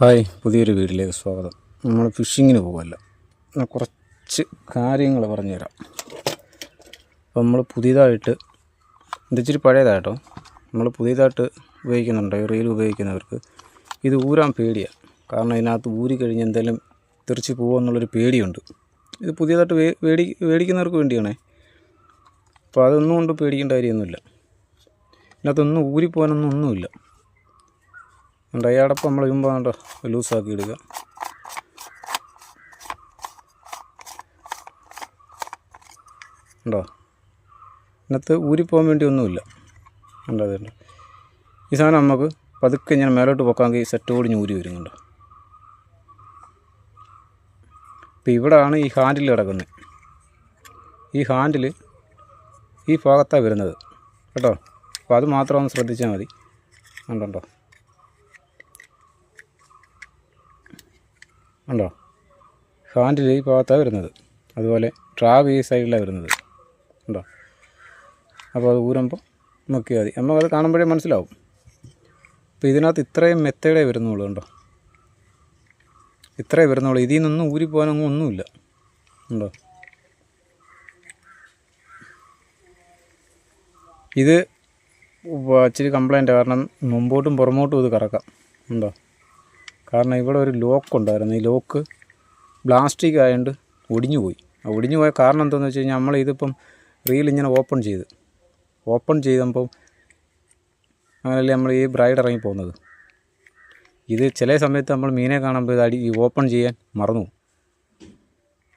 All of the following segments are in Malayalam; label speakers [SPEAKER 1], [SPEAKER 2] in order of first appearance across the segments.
[SPEAKER 1] ഹായ് പുതിയൊരു വീട്ടിലേക്ക് സ്വാഗതം. നമ്മൾ ഫിഷിങ്ങിന് പോകുമല്ല ഞാൻ കുറച്ച് കാര്യങ്ങൾ പറഞ്ഞുതരാം. അപ്പം നമ്മൾ പുതിയതായിട്ട് ഇതിച്ചിരി ഇച്ചിരി പഴയതാട്ടോ നമ്മൾ പുതിയതായിട്ട് ഉപയോഗിക്കുന്നുണ്ട് ഈ റീൽ ഉപയോഗിക്കുന്നവർക്ക്. ഇത് ഊരാൻ പേടിയാണ് കാരണം ഇതിനകത്ത് ഊരി കഴിഞ്ഞ് എന്തെങ്കിലും തെറിച്ച് പോകുമോ എന്നുള്ളൊരു പേടിയുണ്ട്. ഇത് പുതിയതായിട്ട് വേടി മേടിക്കുന്നവർക്ക് വേണ്ടിയാണേ. അപ്പോൾ അതൊന്നും കൊണ്ട് പേടിക്കേണ്ട കാര്യമൊന്നുമില്ല. ഇതിനകത്തൊന്നും ഊരിപ്പോകാനൊന്നും ഒന്നുമില്ല. ഉണ്ട്. ഈ അടപ്പ് നമ്മൾ ഇടുമ്പോൾ കണ്ടോ ലൂസാക്കി ഇടുക. ഉണ്ടോ? ഇതിനകത്ത് ഊരിപ്പോകാൻ വേണ്ടി ഒന്നുമില്ല. ഉണ്ടോ അതുണ്ട് ഈ സാധനം നമുക്ക് പതുക്കെ ഇങ്ങനെ മേലോട്ട് പൊക്കാമെങ്കിൽ സെറ്റ് കൂടി ഊരി വരുന്നുണ്ടോ ഇപ്പം ഇവിടാണ് ഈ ഹാൻഡിൽ കിടക്കുന്നത്. ഈ ഹാൻഡിൽ ഈ ഭാഗത്താണ് വരുന്നത്. കേട്ടോ? അപ്പോൾ അത് മാത്രം ഒന്ന് ശ്രദ്ധിച്ചാൽ മതി. ഉണ്ടോ ഉണ്ടോ? ഹാൻഡിൽ ഈ ഭാഗത്താണ് വരുന്നത്. അതുപോലെ ട്രാവ് ഈ സൈഡിലാണ് വരുന്നത്. ഉണ്ടോ? അപ്പോൾ അത് ഊരുമ്പോൾ നോക്കിയാൽ മതി. നമുക്കത് കാണുമ്പോഴേ മനസ്സിലാവും. അപ്പോൾ ഇതിനകത്ത് ഇത്രയും മെത്തേഡേ വരുന്നുള്ളൂ ഉണ്ടോ? ഇത്രേ വരുന്നുള്ളൂ. ഇതിൽ നിന്നൊന്നും ഊരിപ്പോകാനൊന്നും ഒന്നുമില്ല. ഉണ്ടോ? ഇത് ഇച്ചിരി കംപ്ലൈന്റ് കാരണം മുമ്പോട്ടും പുറമോട്ടും ഇത് കറക്കാം. ഉണ്ടോ? കാരണം ഇവിടെ ഒരു ലോക്ക് ഉണ്ടായിരുന്നു. ഈ ലോക്ക് പ്ലാസ്റ്റിക് ആയതുകൊണ്ട് ഒടിഞ്ഞു പോയി. ആ ഒടിഞ്ഞു പോയ കാരണം എന്താണെന്ന് വെച്ച് കഴിഞ്ഞാൽ നമ്മൾ ഇതിപ്പം റീൽ ഇങ്ങനെ ഓപ്പൺ ചെയ്ത്. ഓപ്പൺ ചെയ്തപ്പം അങ്ങനെയല്ലേ നമ്മൾ ഈ ബ്രൈഡ് ഇറങ്ങി പോകുന്നത്. ഇത് ചില സമയത്ത് നമ്മൾ മീനെ കാണുമ്പോൾ ഇത് അടി ഓപ്പൺ ചെയ്യാൻ മറന്നു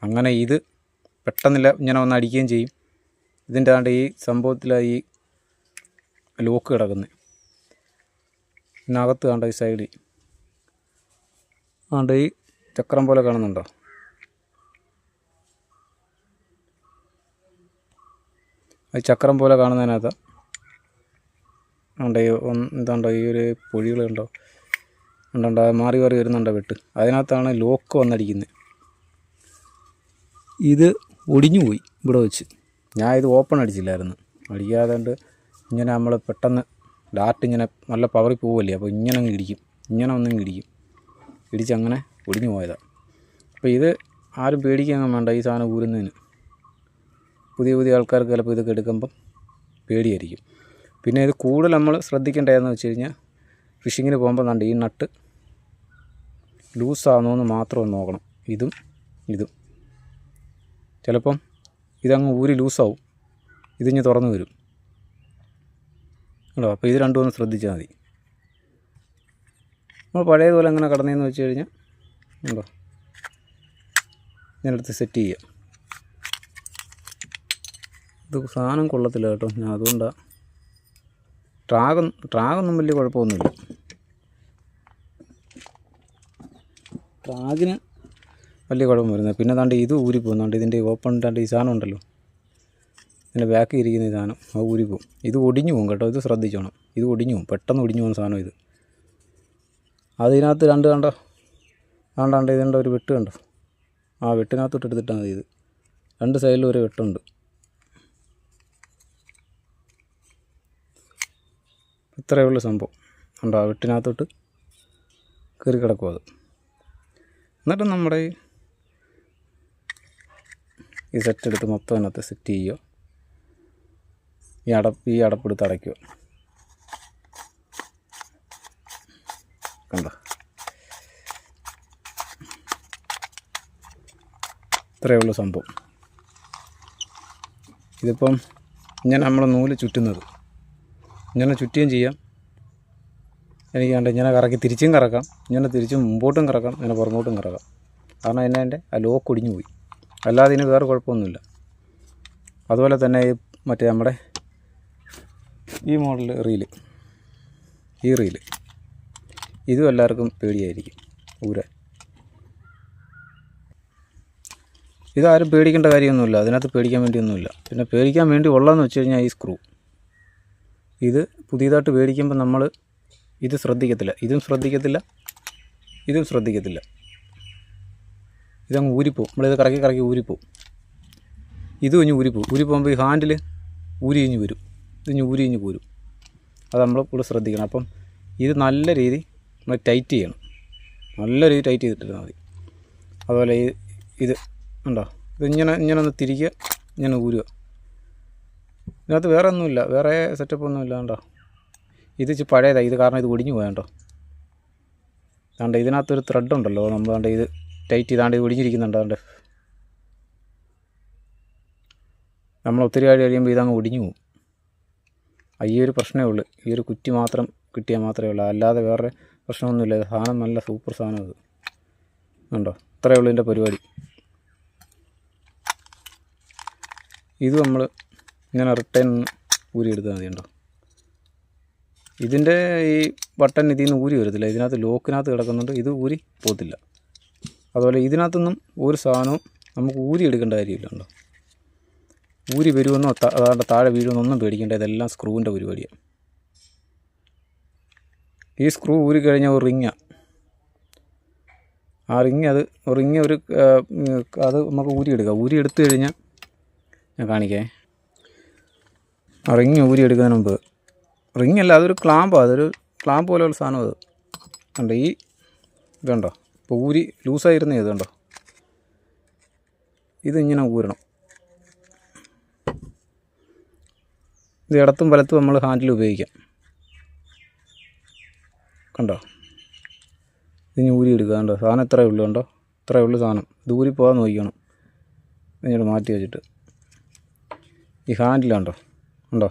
[SPEAKER 1] അങ്ങനെ ഇത് പെട്ടെന്നില്ല ഇങ്ങനെ ഒന്ന് അടിക്കുകയും ചെയ്യും. ഇതിന്റെ ആണ്ട് ഈ സംഭവത്തിലായി ഈ ലോക്ക് കിടക്കുന്നത് ഇതിനകത്ത് കണ്ട ഈ സൈഡിൽ ആണ്ട് ഈ ചക്രം പോലെ കാണുന്നുണ്ടോ? ഈ ചക്രം പോലെ കാണുന്നതിനകത്ത് ഉണ്ട് ഈ എന്താണ്ടോ ഈ ഒരു പുഴികൾ ഉണ്ടോ ഉണ്ടോ മാറി മാറി വരുന്നുണ്ടോ വെട്ട്? അതിനകത്താണ് ലോക്ക് വന്നടിക്കുന്നത് ഇത് ഒടിഞ്ഞു പോയി ഇവിടെ വെച്ച്. ഞാൻ ഇത് ഓപ്പൺ അടിച്ചില്ലായിരുന്നു. അടിക്കാതെ ഇങ്ങനെ നമ്മൾ പെട്ടെന്ന് ഡാർട്ട് ഇങ്ങനെ നല്ല പവറിൽ പോവല്ലേ? അപ്പോൾ ഇങ്ങനെ അങ്ങ് ഇടിക്കും. ഇങ്ങനെ ഒന്നും ഇടിക്കും. ഇടിച്ച് അങ്ങനെ ഒടിഞ്ഞു പോയതാണ് അപ്പോൾ ഇത് ആരും പേടിക്കാൻ വേണ്ട ഈ സാധനം ഊരുന്നതിന്. പുതിയ പുതിയ ആൾക്കാർക്ക് ചിലപ്പോൾ ഇതൊക്കെ എടുക്കുമ്പം പേടിയായിരിക്കും. പിന്നെ ഇത് കൂടുതൽ നമ്മൾ ശ്രദ്ധിക്കേണ്ടതെന്ന് വെച്ച് കഴിഞ്ഞാൽ ഫിഷിങ്ങിന് പോകുമ്പോൾ കണ്ട് ഈ നട്ട് ലൂസാകുന്നതെന്ന് മാത്രം നോക്കണം. ഇതും ഇതും. ചിലപ്പം ഇതങ്ങ് ഊരി ലൂസാവും. ഇതിഞ്ഞ് തുറന്നു വരും. കേട്ടോ അപ്പോൾ ഇത് രണ്ടും ഒന്ന് ശ്രദ്ധിച്ചാൽ മതി. നമ്മൾ പഴയതുപോലെ അങ്ങനെ കടന്നതെന്ന് വെച്ച് കഴിഞ്ഞാൽ ഉണ്ടോ? ഞാനെടുത്ത് സെറ്റ് ചെയ്യാം. ഇത് സാധനം കൊള്ളത്തില്ല കേട്ടോ. ഞാൻ അതുകൊണ്ടാണ് ട്രാഗ് ട്രാഗൊന്നും വലിയ കുഴപ്പമൊന്നുമില്ല. ട്രാഗിന് വലിയ കുഴപ്പം വരുന്നത്. പിന്നെ താണ്ട് ഇത് ഊരി പോകുന്നുണ്ട് ഇതിന്റെ ഓപ്പൺ താണ്ട് ഈ സാധനം ഉണ്ടല്ലോ. ഇതിന്റെ ബാക്കിൽ ഇരിക്കുന്ന ഈ സാധനം അത് പോകും ഇത് ഒടിഞ്ഞു പോകും കേട്ടോ. ഇത് ശ്രദ്ധിച്ചോണം. ഇത് ഒടിഞ്ഞു പോകും. പെട്ടെന്ന് ഒടിഞ്ഞു പോകുന്ന സാധനം ഇത്. അതിനകത്ത് രണ്ട് കണ്ടോ ആണ്ടാണ്ട് ഇതിന്റെ ഒരു വെട്ട് കണ്ടോ? ആ വെട്ടിനകത്തോട്ട് എടുത്തിട്ടാണ് മതി ഇത്. രണ്ട് സൈഡിലും ഒരു വെട്ടുണ്ട്. ഇത്രയേ ഉള്ളൂ സംഭവം. ഉണ്ടോ ആ വെട്ടിനകത്തോട്ട് കയറി കിടക്കും അത്. എന്നിട്ട് നമ്മുടെ ഈ സെറ്റ് എടുത്ത് മൊത്തം അതിനകത്ത് സെറ്റ് ചെയ്യുക. ഈ അടപ്പ് ഈ അടപ്പെടുത്ത് അടയ്ക്കുക കണ്ടോ ഇത്രയേ ഉള്ളൂ സംഭവം. ഇതിപ്പം ഇങ്ങനെ നമ്മൾ നൂൽ ചുറ്റുന്നത്. ഇങ്ങനെ ചുറ്റുകയും ചെയ്യാം. എനിക്ക് കണ്ട് ഇങ്ങനെ കറക്കി തിരിച്ചും കറക്കാം. ഇങ്ങനെ തിരിച്ചും മുമ്പോട്ടും കറക്കാം. ഇങ്ങനെ പുറമോട്ടും കറക്കാം. കാരണം എന്നെ എന്റെ ആ ലോക്ക് ഒടിഞ്ഞു പോയി. അല്ലാതെ ഇതിന് വേറെ കുഴപ്പമൊന്നുമില്ല. അതുപോലെ തന്നെ ഈ മറ്റേ നമ്മുടെ ഈ മോഡൽ റീൽ. ഈ റീൽ. ഇതും എല്ലാവർക്കും പേടിയായിരിക്കും. ഊരാൻ. ഇതാരും പേടിക്കേണ്ട കാര്യമൊന്നുമില്ല. അതിനകത്ത് പേടിക്കാൻ വേണ്ടിയൊന്നുമില്ല. പിന്നെ പേടിക്കാൻ വേണ്ടി ഉള്ളതെന്ന് വെച്ച് കഴിഞ്ഞാൽ ഈ സ്ക്രൂ ഇത് പുതിയതായിട്ട് മേടിക്കുമ്പോൾ നമ്മൾ ഇത് ശ്രദ്ധിക്കത്തില്ല. ഇതും ശ്രദ്ധിക്കത്തില്ല. ഇതും ശ്രദ്ധിക്കത്തില്ല. ഇതങ്ങ് ഊരിപ്പോവും. നമ്മളിത് കറക്കി കറക്കി ഊരിപ്പോവും. ഇത് കഴിഞ്ഞ് ഊരിപ്പോവും. ഊരിപ്പോകുമ്പോൾ ഈ ഹാൻഡിൽ ഊരി കഴിഞ്ഞ് വരും. ഇത് കഴിഞ്ഞ് ഊരി കഴിഞ്ഞ് പോരും. അത് നമ്മൾ കൂടെ ശ്രദ്ധിക്കണം. അപ്പം ഇത് നല്ല രീതി നമ്മൾ ടൈറ്റ് ചെയ്യണം. നല്ല രീതി ടൈറ്റ് ചെയ്തിട്ടിരുന്നാൽ മതി. അതുപോലെ ഇത് ഉണ്ടോ? ഇതിങ്ങനെ ഇങ്ങനെ ഒന്ന് തിരിക്കുക ഇങ്ങനെ ഊരുക. ഇതിനകത്ത് വേറെ ഒന്നുമില്ല വേറെ സെറ്റപ്പ് ഒന്നുമില്ല കണ്ടോ? ഇത് ഇച്ചിരി പഴയതാണ് ഇത് കാരണം ഇത് ഒടിഞ്ഞു പോയാണ്ടോ കണ്ട? ഇതിനകത്തൊരു ത്രെഡ് ഉണ്ടല്ലോ നമ്മൾ കണ്ട ഇത് ടൈറ്റ് ചെയ്താണ്ട് ഇത് ഒടിഞ്ഞിരിക്കുന്നുണ്ട് കണ്ട്? നമ്മൾ ഒത്തിരി കാര്യം കഴിയുമ്പോൾ ഇതങ്ങ് ഒടിഞ്ഞു പോകും ഈ ഒരു പ്രശ്നമേ ഉള്ളൂ. ഈ ഒരു കുറ്റി മാത്രം കിട്ടിയാൽ മാത്രമേ ഉള്ളൂ. അല്ലാതെ വേറെ പ്രശ്നമൊന്നുമില്ല. സാധനം നല്ല സൂപ്പർ സാധനം ഇത്. ഉണ്ടോ ഇത്രയേ ഉള്ളൂ ഇതിന്റെ പരിപാടി. ഇത് നമ്മൾ ഇങ്ങനെ റിട്ടേൺ ഊരിയെടുത്താൽ ഉണ്ടോ ഇതിന്റെ ഈ ബട്ടൺ ഇതിൽ നിന്ന് ഊരി വരത്തില്ല. ഇതിനകത്ത് ലോക്കിനകത്ത് കിടക്കുന്നുണ്ട്. ഇത് ഊരി പോകത്തില്ല. അതുപോലെ ഇതിനകത്തൊന്നും ഒരു സാധനവും നമുക്ക് ഊരി എടുക്കേണ്ട കാര്യമില്ല ഉണ്ടോ ഊരി വരുമെന്നോ അതാണ്ട് താഴെ വീഴുമെന്നോ ഒന്നും പേടിക്കേണ്ട. ഇതെല്ലാം സ്ക്രൂവിന്റെ പരിപാടിയാണ് ഈ സ്ക്രൂ ഊരി കഴിഞ്ഞാൽ ഒരു റിങ്ങാണ് ആ റിങ് അത് റിങ് ഒരു അത് നമുക്ക് ഊരി എടുക്കാം. ഊരി എടുത്തു കഴിഞ്ഞാൽ ഞാൻ കാണിക്കേ. റിങ് ഊരി എടുക്കുന്നതിന് മുമ്പ്. റിങ് അല്ല അതൊരു ക്ലാമ്പാണ് അതൊരു ക്ലാമ്പ് പോലെയുള്ള സാധനം അത്. കണ്ടോ ഈ ഇതുണ്ടോ? ഇപ്പോൾ ഊരി ലൂസായിരുന്ന ഇത് കണ്ടോ? ഇതിങ്ങനെ ഊരണം. ഇത് ഇടത്തും വലത്തും നമ്മൾ ഹാൻഡിൽ ഉപയോഗിക്കാം. കണ്ടോ? ഇതിന് ഊരി എടുക്കുക കണ്ടോ? സാധനം ഇത്രയേ ഉള്ളൂ കണ്ടോ? ഇത്രയേ ഉള്ളൂ സാധനം. ഇത് ഊരി പോകാൻ നോക്കിക്കണം. ഇതിങ്ങോട്ട് മാറ്റി വെച്ചിട്ട്. ഈ ഹാൻഡിലുണ്ടോ ഉണ്ടോ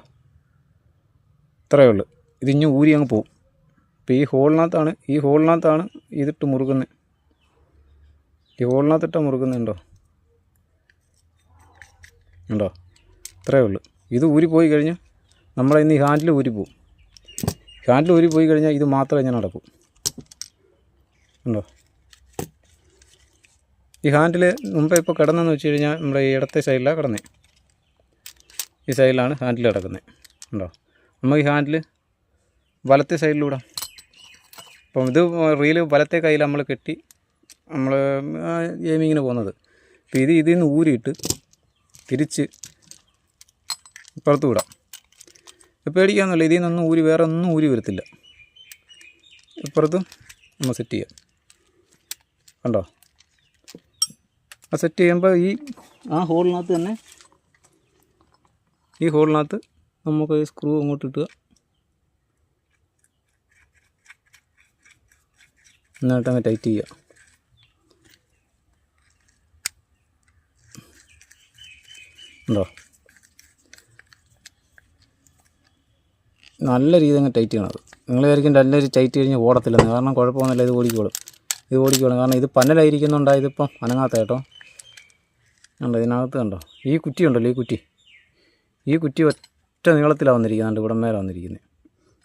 [SPEAKER 1] ഇത്രയേ ഉള്ളൂ. ഇതിഞ്ഞ് ഊരി അങ്ങ് പോവും. ഇപ്പോൾ ഈ ഹോളിനകത്താണ് ഈ ഹോളിനകത്താണ് ഇതിട്ട് മുറുകുന്നത് ഈ ഹോളിനകത്തിട്ട് മുറുകുന്നുണ്ടോ ഉണ്ടോ ഇത്രയേ ഉള്ളൂ. ഇത് ഊരി പോയി കഴിഞ്ഞാൽ നമ്മളെ ഇന്ന് ഈ ഹാൻഡിൽ ഊരി പോവും. ഹാൻഡിൽ ഊരി പോയി കഴിഞ്ഞാൽ ഇത് മാത്രമേ ഞാൻ നടക്കൂ. ഉണ്ടോ ഈ ഹാൻഡിൽ മുമ്പേ ഇപ്പോൾ കിടന്നെന്ന് വെച്ച് കഴിഞ്ഞാൽ നമ്മുടെ ഈ ഇടത്തെ സൈഡിലാണ് കിടന്നത് ഈ സൈഡിലാണ് ഹാൻഡിൽ കിടക്കുന്നത്. ഉണ്ടോ നമുക്ക് ഈ ഹാൻഡിൽ വലത്തെ സൈഡിലൂടെ. അപ്പം ഇത് റീൽ വലത്തെ കയ്യിൽ നമ്മൾ കെട്ടി നമ്മൾ ഗെയിമിങ്ങിന് പോകുന്നത്. അപ്പോൾ ഇത് ഇതിൽ നിന്ന് ഊരിയിട്ട് തിരിച്ച് ഇപ്പുറത്ത് വിടാം. പേടിക്കാമെന്നല്ല ഇതിൽ നിന്നൊന്നും ഊരി വേറെ ഒന്നും ഊരി വരത്തില്ല. ഇപ്പുറത്തും നമ്മൾ സെറ്റ് ചെയ്യാം. കണ്ടോ? ആ സെറ്റ് ചെയ്യുമ്പോൾ ഈ ആ ഹോളിനകത്ത് തന്നെ ഈ ഹോളിനകത്ത് നമുക്ക് ഈ സ്ക്രൂ അങ്ങോട്ട് ഇട്ടുക എന്നിട്ട് അങ്ങ് ടൈറ്റ് ചെയ്യുക. ഉണ്ടോ? നല്ല രീതിയിൽ അങ്ങ് ടൈറ്റ് ചെയ്യണം അത്. നിങ്ങൾ വിചാരിക്കും നല്ല രീതി ടൈറ്റ് കഴിഞ്ഞ് ഓടത്തില്ലെന്ന്. കാരണം കുഴപ്പമൊന്നുമില്ല ഇത് ഓടിക്കോളും. ഇത് ഓടിക്കോളും. കാരണം ഇത് പന്നലായിരിക്കുന്നുണ്ടായതിപ്പം അനങ്ങാത്ത കേട്ടോ. കണ്ടോ ഇതിനകത്ത് കണ്ടോ? ഈ കുറ്റി ഉണ്ടല്ലോ ഈ കുറ്റി. ഈ കുറ്റി ഒറ്റ നീളത്തിലാണ് വന്നിരിക്കുന്നത് ഇവിടം മേലെ വന്നിരിക്കുന്നത്.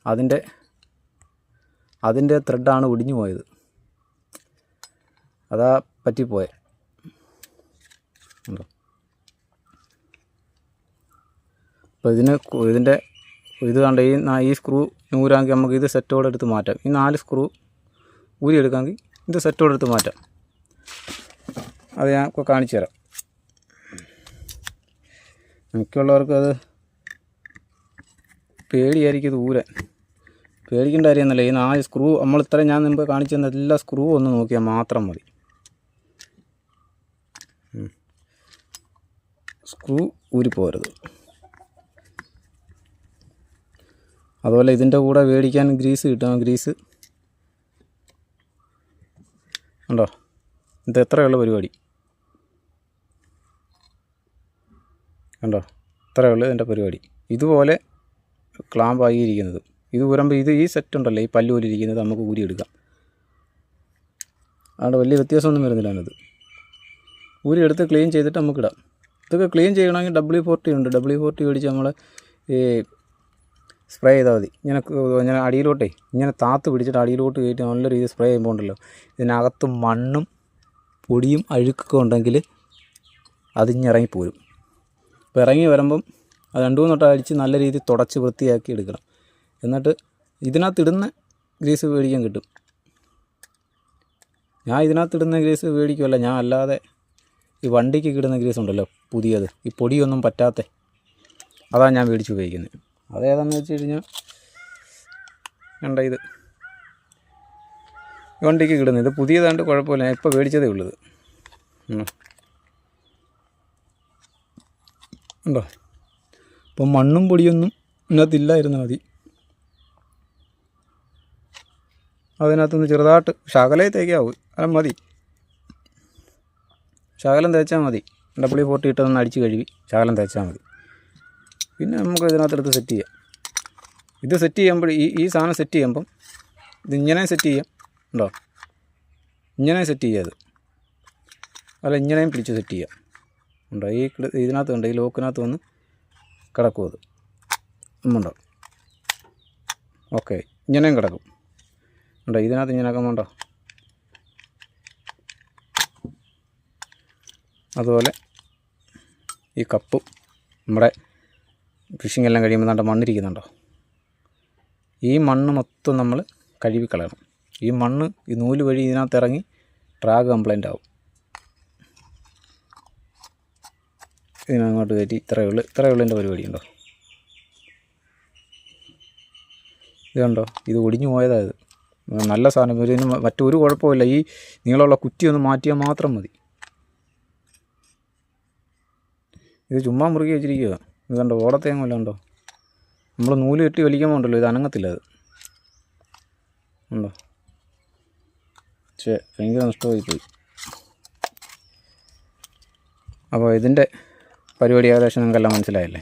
[SPEAKER 1] അതിന്റെ അതിന്റെ ത്രെഡാണ് ഒടിഞ്ഞു പോയത്. അതാ പറ്റിപ്പോയെ. ഉണ്ടോ? അപ്പോൾ ഇതിന് ഇതിന്റെ ഇത് കണ്ട ഈ ഈ സ്ക്രൂ നൂറാങ്കിൽ നമുക്ക് ഇത് സെറ്റോടെ എടുത്ത് മാറ്റാം. ഈ നാല് സ്ക്രൂ ഊരി എടുക്കാമെങ്കിൽ ഇത് സെറ്റോടെ എടുത്ത് മാറ്റാം. അത് ഞാൻ കാണിച്ചു തരാം. മിക്കുള്ളവർക്ക് അത് പേടിയായിരിക്കും ഇത് പേടിക്കേണ്ട കാര്യമൊന്നുമില്ല. ഈ നാല് സ്ക്രൂ നമ്മൾ ഇത്രയും ഞാൻ മുമ്പ് കാണിച്ചു തന്ന എല്ലാ സ്ക്രൂ ഒന്ന് നോക്കിയാൽ മാത്രം മതി. സ്ക്രൂ ഊരിപ്പോരുത് അതുപോലെ ഇതിന്റെ കൂടെ മേടിക്കാൻ ഗ്രീസ് കിട്ടും ഗ്രീസ്. ഉണ്ടോ ഇത് എത്രയുള്ള പരിപാടി? കണ്ടോ? ഇത്രയുള്ളൂ ഇതിന്റെ പരിപാടി. ഇതുപോലെ ക്ലാമ്പായിരിക്കുന്നത്. ഇത് ഊരുമ്പോൾ ഇത് ഈ സെറ്റ് ഉണ്ടല്ലോ ഈ പല്ല് പോലിരിക്കുന്നത് നമുക്ക് ഊരിയെടുക്കാം അതുകൊണ്ട് വലിയ വ്യത്യാസമൊന്നും വരുന്നില്ല അതിനത് ഊരി എടുത്ത് ക്ലീൻ ചെയ്തിട്ട് നമുക്കിടാം ഇതൊക്കെ ക്ലീൻ ചെയ്യണമെങ്കിൽ ഡബ്ല്യു ഫോർട്ടി ഉണ്ട്. ഡബ്ല്യു ഫോർട്ടി മേടിച്ച് നമ്മൾ ഈ സ്പ്രേ ചെയ്താൽ മതി. ഇങ്ങനെ ഇങ്ങനെ അടിയിലോട്ടേ ഇങ്ങനെ താത്ത് പിടിച്ചിട്ട് അടിയിലോട്ട് കയറ്റി നല്ല രീതിയിൽ സ്പ്രേ ചെയ്യുമ്പോൾ ഉണ്ടല്ലോ ഇതിനകത്ത് മണ്ണും പൊടിയും അഴുക്കൊക്കെ ഉണ്ടെങ്കിൽ അതിഞ്ഞിറങ്ങിപ്പോരും. അപ്പോൾ ഇറങ്ങി വരുമ്പം അത് രണ്ട് മൂന്ന് വട്ടം അടിച്ച് നല്ല രീതിയിൽ തുടച്ച് വൃത്തിയാക്കി എടുക്കണം. എന്നിട്ട് ഇതിനകത്ത് ഇടുന്ന ഗ്രീസ് മേടിക്കാൻ കിട്ടും. ഞാൻ ഇതിനകത്ത് ഇടുന്ന ഗ്രീസ് മേടിക്കുമല്ല ഞാൻ അല്ലാതെ ഈ വണ്ടിക്ക് കിടുന്ന ഗ്രീസ് ഉണ്ടല്ലോ പുതിയത്. ഈ പൊടിയൊന്നും പറ്റാത്ത. അതാണ് ഞാൻ മേടിച്ച് ഉപയോഗിക്കുന്നത്. അതേതാണെന്ന് വെച്ച് കഴിഞ്ഞാൽ കണ്ട ഇത്? വണ്ടിക്ക് കിടുന്നത് ഇത് പുതിയതാണ്ട് കുഴപ്പമില്ല ഇപ്പോൾ മേടിച്ചതേ ഉള്ളത് ഉണ്ടോ? അപ്പം മണ്ണും പൊടിയൊന്നും ഇതിനകത്തില്ലായിരുന്നു മതി. അതിനകത്തുനിന്ന് ചെറുതായിട്ട് ശകലേ തേക്കാവും. അത് മതി. ശകലം തേച്ചാൽ മതി. ഡബിൾ ഫോർട്ടി ഇട്ടതൊന്ന് അടിച്ച് കഴുകി ശകലം തേച്ചാൽ മതി. പിന്നെ നമുക്ക് ഇതിനകത്തെടുത്ത് സെറ്റ് ചെയ്യാം. ഇത് സെറ്റ് ചെയ്യുമ്പോൾ ഈ ഈ സാധനം സെറ്റ് ചെയ്യുമ്പം ഇതിങ്ങനെ സെറ്റ് ചെയ്യാം. ഉണ്ടോ? ഇങ്ങനെ സെറ്റ് ചെയ്യാം അത് അല്ല ഇങ്ങനെയും പിടിച്ച് സെറ്റ് ചെയ്യാം. ഉണ്ടോ? ഈ ഇതിനകത്ത് ഉണ്ട് ഈ ലോക്കിനകത്ത് വന്ന് കിടക്കും അത്. ഉണ്ടോ ഓക്കെ. ഇങ്ങനെയും കിടക്കും. ഉണ്ടോ? ഇതിനകത്ത് ഇങ്ങനെയൊക്കെ ഉണ്ടോ? അതുപോലെ ഈ കപ്പ് നമ്മുടെ ഫിഷിംഗ് എല്ലാം കഴിയുമ്പോൾ നല്ല മണ്ണിരിക്കുന്നുണ്ടോ ഈ മണ്ണ് മൊത്തം നമ്മൾ കഴുകിക്കളയണം. ഈ മണ്ണ് ഈ നൂൽ വഴി ഇതിനകത്ത് ഇറങ്ങി ട്രാഗ് കംപ്ലൈന്റ് ആവും. ഇതിനങ്ങോട്ട് കയറ്റി. ഇത്രയേ ഉള്ളൂ. ഇത്രയേ ഉള്ളൂ എന്റെ പരിപാടി ഉണ്ടോ ഇത് കണ്ടോ? ഇത് ഒടിഞ്ഞു പോയതാ ഇത്. നല്ല സാധനം. ഇതിന് മറ്റൊരു കുഴപ്പമില്ല. ഈ നീളമുള്ള കുറ്റി ഒന്ന് മാറ്റിയാൽ മാത്രം മതി. ഇത് ചുമ്മാ മുറുകി വെച്ചിരിക്കുക ഇത് കണ്ടോ? ഓടത്തേങ്ങല്ല ഉണ്ടോ നമ്മൾ നൂൽ കെട്ടി വലിക്കുമ്പോൾ ഉണ്ടല്ലോ ഇത് അനങ്ങത്തില്ല അത്. ഉണ്ടോ പക്ഷേ ഭയങ്കര നഷ്ടമായി പോയി അപ്പോൾ ഇതിന്റെ പരിപാടി ഏകദേശം നിങ്ങൾക്കെല്ലാം മനസ്സിലായല്ലേ?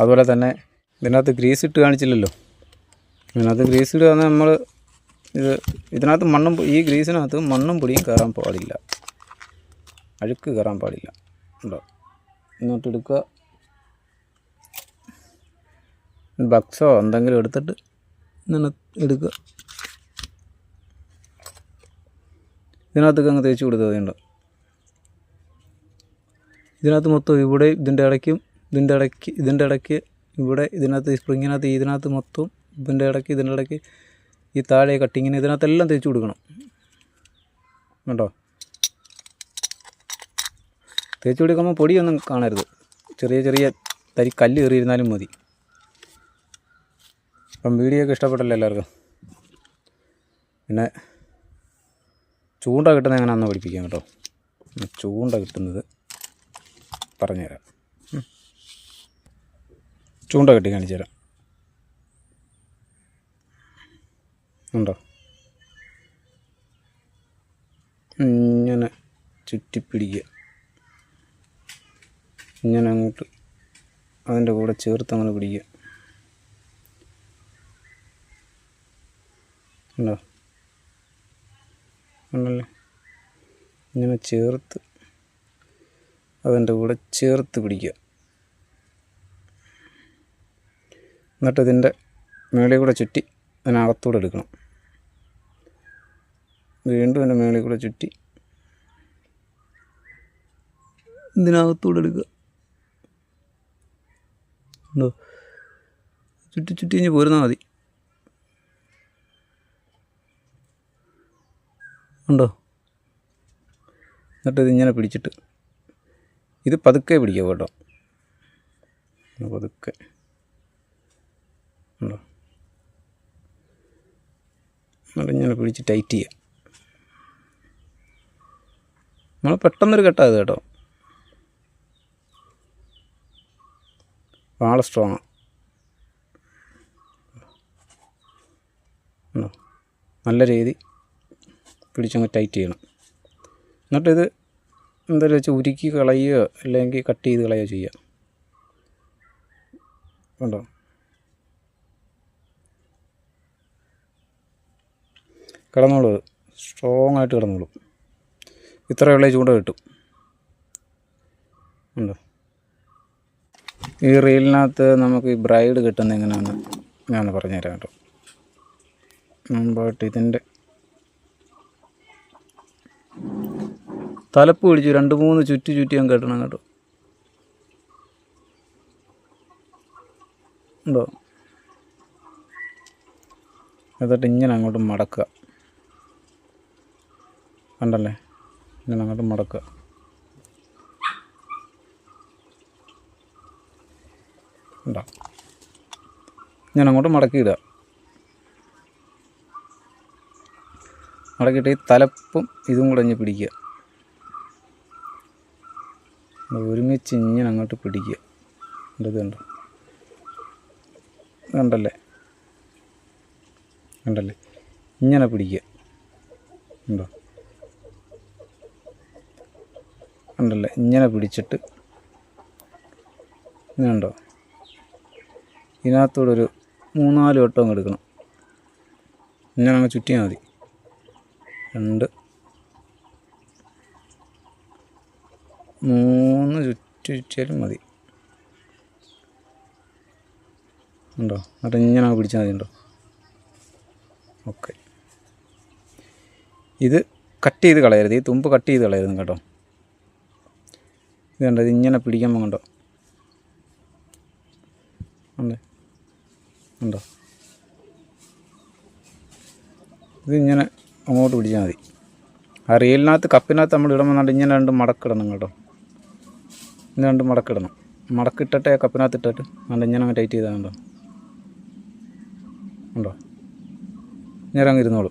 [SPEAKER 1] അതുപോലെ തന്നെ ഇതിനകത്ത് ഗ്രീസ് ഇട്ട് കാണിച്ചില്ലല്ലോ? ഇതിനകത്ത് ഗ്രീസ് ഇടുക നമ്മൾ ഇത് ഇതിനകത്ത് മണ്ണും ഈ ഗ്രീസിനകത്ത് മണ്ണും പൊടിയും കയറാൻ പാടില്ല. അഴുക്ക് കയറാൻ പാടില്ല. ഉണ്ടോ? എന്നിട്ട് എടുക്കുക. ബക്സോ എന്തെങ്കിലും എടുത്തിട്ട് ഇങ്ങനെ എടുക്കുക. ഇതിനകത്തൊക്കെ അങ്ങ് തേച്ച് കൊടുത്തത് ഉണ്ട് ഇതിനകത്ത് മൊത്തം ഇവിടെ ഇതിന്റെ ഇടയ്ക്കും ഇതിന്റെ ഇടയ്ക്ക് ഇതിന്റെ ഇടയ്ക്ക് ഇവിടെ ഇതിനകത്ത് സ്പ്രിങ്ങിനകത്ത് ഇതിനകത്ത് മൊത്തം ഇതിന്റെ ഇടയ്ക്ക് ഇതിന്റെ ഇടയ്ക്ക് ഈ താഴെ കട്ടിങ്ങിന് ഇതിനകത്തെല്ലാം തേച്ച് കൊടുക്കണം. കേട്ടോ തേച്ച് കൊടുക്കുമ്പോൾ പൊടിയൊന്നും കാണരുത്. ചെറിയ ചെറിയ തരി കല്ല് കയറിയിരുന്നാലും മതി. അപ്പം വീഡിയോ ഒക്കെ ഇഷ്ടപ്പെട്ടല്ലോ എല്ലാവർക്കും. പിന്നെ ചൂണ്ട കിട്ടുന്നത് എങ്ങനെയാണെന്ന് പഠിപ്പിക്കാം കേട്ടോ. ചൂണ്ട കിട്ടുന്നത്. പറഞ്ഞുതരാം. ചൂണ്ട കെട്ടി കാണിച്ചു തരാം ഉണ്ടോ? ഇങ്ങനെ ചുറ്റിപ്പിടിക്കുക. ഇങ്ങനെ അങ്ങോട്ട് അതിന്റെ കൂടെ ചേർത്ത് അങ്ങനെ പിടിക്കുക. ഉണ്ടോ? ഉണ്ടല്ലേ? ഇങ്ങനെ ചേർത്ത് അതിന്റെ കൂടെ ചേർത്ത് പിടിക്കുക. എന്നിട്ട് ഇതിന്റെ മേളിൽ കൂടെ ചുറ്റി അതിനകത്തൂടെ എടുക്കണം. വീണ്ടും അതിന്റെ മേളിൽ കൂടെ ചുറ്റി ഇതിനകത്തൂടെ എടുക്കുക. ഉണ്ടോ ചുറ്റി ചുറ്റി കഴിഞ്ഞ് പോരുന്നാൽ മതി. ഉണ്ടോ? എന്നിട്ട് ഇതിങ്ങനെ പിടിച്ചിട്ട് ഇത് പതുക്കെ പിടിക്കുക കേട്ടോ. പതുക്കെ. ഉണ്ടോ? ഇങ്ങനെ പിടിച്ച് ടൈറ്റ് ചെയ്യുക. നമ്മൾ പെട്ടെന്നൊരു കെട്ടാത് കേട്ടോ. വാള സ്ട്രോങ് ഉണ്ടോ? നല്ല രീതി പിടിച്ചങ്ങ് ടൈറ്റ് ചെയ്യണം. എന്നിട്ടിത് എന്തായാലും വെച്ചാൽ ഉരുക്കി കളയുകയോ അല്ലെങ്കിൽ കട്ട് ചെയ്ത് കളയുകയോ ചെയ്യുക. കണ്ടോ? കിടന്നോളൂ. സ്ട്രോങ് ആയിട്ട് കിടന്നോളൂ. ഇത്ര ഇത്രയുള്ള ചൂണ്ട കിട്ടും. ഉണ്ടോ ഈ റീലിനകത്ത് നമുക്ക് ഈ ബ്രൈഡ് കിട്ടുന്ന എങ്ങനെയാണെന്ന് ഞാൻ പറഞ്ഞുതരാം കേട്ടോ. മുമ്പായിട്ട് ഇതിന്റെ തലപ്പ് പിടിച്ചു രണ്ട് മൂന്ന് ചുറ്റി ചുറ്റി ഞാൻ കെട്ടണം കേട്ടോ. ഉണ്ടോ? എന്നിട്ട് ഇങ്ങനെ അങ്ങോട്ട് മടക്കുക. കണ്ടല്ലേ? ഇങ്ങനെ അങ്ങോട്ട് മടക്കുക. ഉണ്ടോ? ഞാൻ അങ്ങോട്ട് മടക്കിയിടുക. മടക്കിയിട്ട് ഈ തലപ്പും ഇതും കൂടെ ഇഞ്ഞ് പിടിക്കുക. ഒരുമിച്ച് ഇങ്ങനെ അങ്ങോട്ട് പിടിക്കുക. ഇത് കണ്ടോ? കണ്ടല്ലേ? കണ്ടല്ലേ? ഇങ്ങനെ പിടിക്കുക. ഉണ്ടോ കണ്ടല്ലേ? ഇങ്ങനെ പിടിച്ചിട്ട് ഇങ്ങനെയുണ്ടോ ഇതിനകത്തൂടെ ഒരു മൂന്നാൽ വട്ടം എടുക്കണം. ഇങ്ങനെ അങ്ങ് ചുറ്റിയാൽ മതി. രണ്ട് മൂന്ന് ചുറ്റി ചുറ്റിയാലും മതി. ഉണ്ടോ? എന്നിട്ട് ഇങ്ങനെ പിടിച്ചാൽ മതി ഉണ്ടോ? ഓക്കെ. ഇത് കട്ട് ചെയ്ത് കളയരുത്. ഈ തുമ്പ് കട്ട് ചെയ്ത് കളയരുത് കേട്ടോ. ഇത് കണ്ടോ? ഇത് ഇങ്ങനെ പിടിക്കാൻ കണ്ടോ ഉണ്ട്? ഉണ്ടോ? ഇത് ഇങ്ങനെ അങ്ങോട്ട് പിടിച്ചാൽ മതി. ആ റീലിനകത്ത് കപ്പിനകത്ത് നമ്മൾ ഇടുമ്പോൾ ഇങ്ങനെ രണ്ട് മടക്കിടണം കേട്ടോ. ഇങ്ങനെ രണ്ട് മടക്കിടണം. മടക്കിട്ടിട്ട് കപ്പിനകത്ത് ഇട്ടിട്ട് അതുകൊണ്ട് ഇങ്ങനെ ടൈറ്റ് ചെയ്താൽ ഉണ്ടോ ഉണ്ടോ നേരം അങ്ങ് ഇരുന്നോളൂ.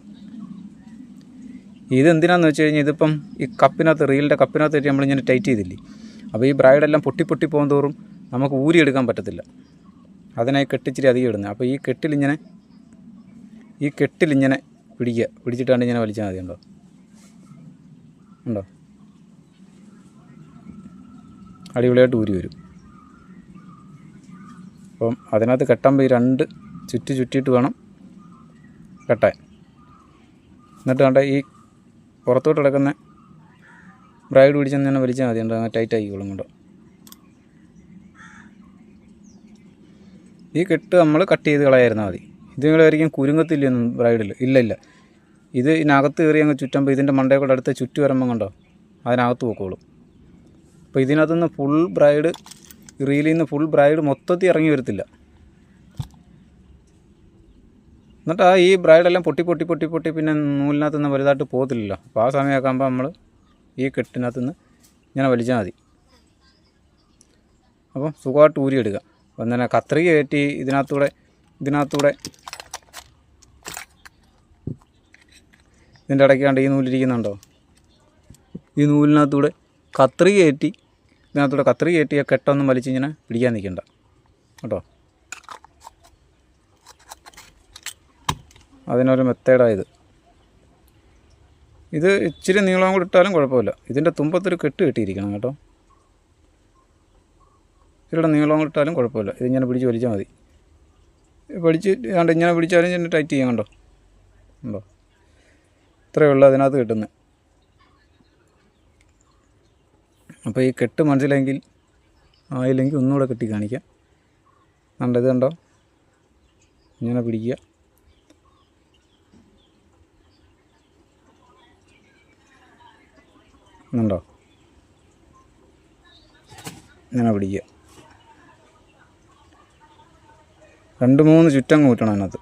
[SPEAKER 1] ഇത് എന്തിനാന്ന് വെച്ച് കഴിഞ്ഞാൽ ഇതിപ്പം ഈ കപ്പിനകത്ത് റീലിന്റെ കപ്പിനകത്ത് നമ്മളിങ്ങനെ ടൈറ്റ് ചെയ്തില്ലേ? അപ്പോൾ ഈ ബ്രൈഡെല്ലാം പൊട്ടി പൊട്ടി പോകും തോറും നമുക്ക് ഊരിയെടുക്കാൻ പറ്റത്തില്ല. അതിനായി കെട്ടിച്ചിരി അധികം ഇടുന്നത് അപ്പോൾ ഈ കെട്ടിലിങ്ങനെ ഈ കെട്ടിലിങ്ങനെ പിടിക്കുക. പിടിച്ചിട്ടാണ്ട് ഇങ്ങനെ വലിച്ചാൽ മതി ഉണ്ടോ ഉണ്ടോ അടിപൊളിയായിട്ട് ഊരി വരും. അപ്പം അതിനകത്ത് കെട്ടാൻ ഈ രണ്ട് ചുറ്റി ചുറ്റിയിട്ട് വേണം കെട്ടാൻ. എന്നിട്ട് കണ്ട ഈ പുറത്തോട്ട് കിടക്കുന്ന ബ്രൈഡ് പിടിച്ചെന്ന് തന്നെ വലിച്ചാൽ മതി. ഉണ്ടോ അങ്ങനെ ടൈറ്റ് ആയിക്കോളും കൊണ്ട്? ഈ കെട്ട് നമ്മൾ കട്ട് ചെയ്ത് കളയായിരുന്നാൽ മതി. ഇത് നിങ്ങളായിരിക്കും കുരുങ്ങത്തില്ലൊന്നും ബ്രൈഡിൽ. ഇല്ല ഇല്ല. ഇത് ഇതിനകത്ത് കയറി അങ്ങ് ചുറ്റുമ്പോൾ ഇതിന്റെ മണ്ടയെ കൂടെ അടുത്ത് ചുറ്റി വരുമ്പം കണ്ടോ? അതിനകത്ത് പോക്കോളും. അപ്പോൾ ഇതിനകത്തുനിന്ന് ഫുൾ ബ്രൈഡ് റീലിൽ നിന്ന് ഫുൾ ബ്രൈഡ് മൊത്തത്തിൽ ഇറങ്ങി വരത്തില്ല. എന്നിട്ട് ആ ഈ ബ്രൈഡെല്ലാം പൊട്ടി പൊട്ടി പൊട്ടി പൊട്ടി പിന്നെ നൂലിനകത്ത് നിന്ന് വലുതായിട്ട് പോകത്തില്ലല്ലോ. അപ്പോൾ ആ സമയമൊക്കെ ആകുമ്പോൾ നമ്മൾ ഈ കെട്ടിനകത്ത് നിന്ന് ഇങ്ങനെ വലിച്ചാൽ മതി. അപ്പം സുഖമായിട്ട് ഊരിയെടുക്കുക അപ്പം തന്നെ കത്രിക കയറ്റി ഇതിനകത്തൂടെ ഇതിനകത്തൂടെ ഇതിന്റെ ഇടയ്ക്കാണ്ട് ഈ നൂലിരിക്കുന്നുണ്ടോ? ഈ നൂലിനകത്തൂടെ കത്രിക കയറ്റി ഇതിനകത്തൂടെ കത്രി കയറ്റി ആ കെട്ടൊന്നും വലിച്ചിങ്ങനെ പിടിക്കാൻ നിൽക്കണ്ട. കേട്ടോ? അതിനൊരു മെത്തേഡായത് ഇത്. ഇച്ചിരി നീളം കൂടി ഇട്ടാലും കുഴപ്പമില്ല. ഇതിന്റെ തുമ്പത്തൊരു കെട്ട് കെട്ടിയിരിക്കണം കേട്ടോ. ഇതിലൂടെ നീളം കൂടി ഇട്ടാലും കുഴപ്പമില്ല. ഇതിങ്ങനെ പിടിച്ച് വലിച്ചാൽ മതി. പിടിച്ച് ഇങ്ങനെ പിടിച്ചാലും ഇങ്ങനെ ടൈറ്റ് ചെയ്യാൻ കണ്ടോ? ഉണ്ടോ? ഇത്രയേ ഉള്ളൂ അതിനകത്ത് കിട്ടുന്നത്. അപ്പോൾ ഈ കെട്ട് മനസ്സിലെങ്കിൽ ആയില്ലെങ്കിൽ ഒന്നുകൂടെ കെട്ടി കാണിക്കാം. കണ്ടത് കണ്ടോ? ഇങ്ങനെ പിടിക്കുക. ണ്ടോ ഇങ്ങനെ പിടിക്കുക. രണ്ട് മൂന്ന് ചുറ്റങ്ങ് കൂട്ടണം അതിനകത്ത്.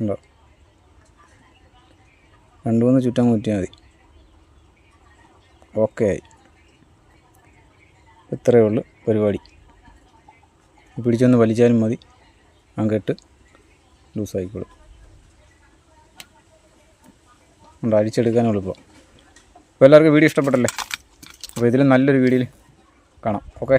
[SPEAKER 1] ഉണ്ടോ രണ്ട് മൂന്ന് ചുറ്റം കൂട്ടിയാൽ മതി. ഓക്കെ ആയി. ഇത്രയേ ഉള്ളൂ പരിപാടി. പിടിച്ചൊന്ന് വലിച്ചാലും മതി. ആ കെട്ട് ലൂസായിക്കോളും ഉണ്ട് അടിച്ചെടുക്കാൻ എളുപ്പം അപ്പോൾ എല്ലാവർക്കും വീഡിയോ ഇഷ്ടപ്പെട്ടല്ലേ? അപ്പോൾ ഇതിൽ നല്ലൊരു വീഡിയോയിൽ കാണാം. ഓക്കെ